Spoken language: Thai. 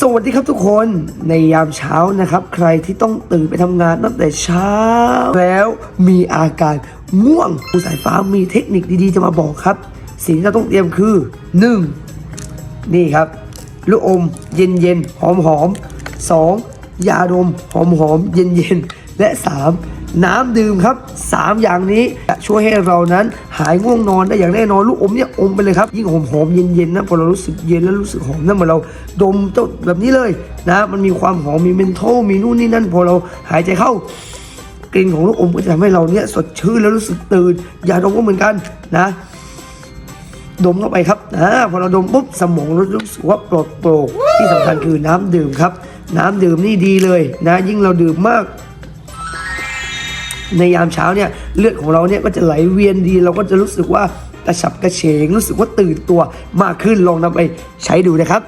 สวัสดีครับทุกคนในยามเช้านะครับ ใครที่ต้องตื่นไปทำงานตั้งแต่เช้า แล้วมีอาการง่วงผู้สายฟ้ามีเทคนิคดีๆ จะมาบอกครับ สิ่งที่เราต้องเตรียมคือ 1. นี่ครับลูกอมเย็นๆหอมๆสองยาดมหอมๆ เย็นเย็นๆและ 3. น้ำดื่มครับ 3 อย่างนี้จะช่วยให้เรานั้นหายง่วงนอนได้อย่างแน่นอนลูกอมเนี่ยอมไปเลยครับยิ่งหอมหอมเย็นๆนะพอเรารู้สึกเย็นแล้วรู้สึกหอมนั่นเหมือนเราดมเจ้าแบบนี้เลยนะมันมีความหอมมีเมนโทลมีนู่นนี่นั่นพอเราหายใจเข้ากลิ่นของลูกอมก็จะทำให้เราเนี่ยสดชื่นแล้วรู้สึกตื่นยาดมก็เหมือนกันนะดมเข้าไปครับอ่าพอเราดมปุ๊บสมองรู้สึกว่าปลดโปร่งที่สำคัญคือน้ำดื่มครับ น้ำดื่มนี่ดีเลยนะยิ่งเราดื่มมาก ในยามเช้าเนี่ยเลือดของเราเนี่ยก็จะไหลเวียนดี เราก็จะรู้สึกว่ากระฉับกระเฉงรู้สึกว่าตื่นตัวมากขึ้นลองนำไปใช้ดูนะครับ